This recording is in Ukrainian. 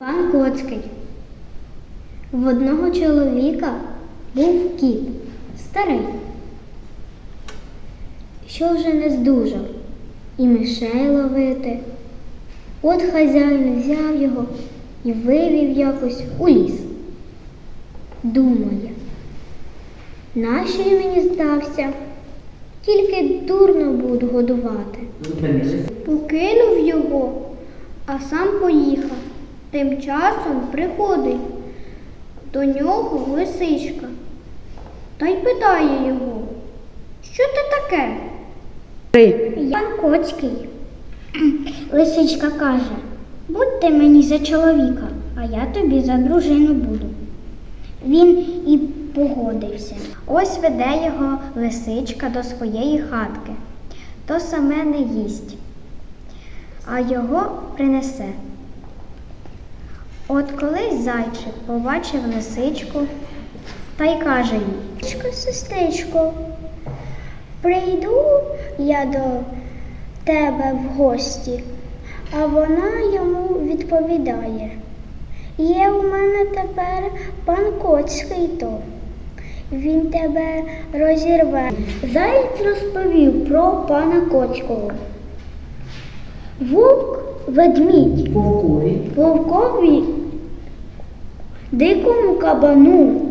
Пан Коцький. В одного чоловіка був кіт, старий, що вже не здужав і мишей ловити. От хазяїн взяв його і вивів якось у ліс. Думає, нащо він мені здався? Тільки дурно буду годувати. Покинув його, а сам поїхав. Тим часом приходить до нього лисичка та й питає його, що ти таке? Я Коцький. Лисичка каже, будь ти мені за чоловіка, а я тобі за дружину буду. Він і погодився. Ось веде його лисичка до своєї хатки. То саме не їсть, а його принесе. От колись зайчик побачив лисичку та й каже їй: «Сестричко, прийду я до тебе в гості, а вона йому відповідає. Є у мене тепер пан Коцький то. Він тебе розірве. Заєць розповів про пана Коцького. Вовк ведмідь Вовкові. вовкові, дикому кабану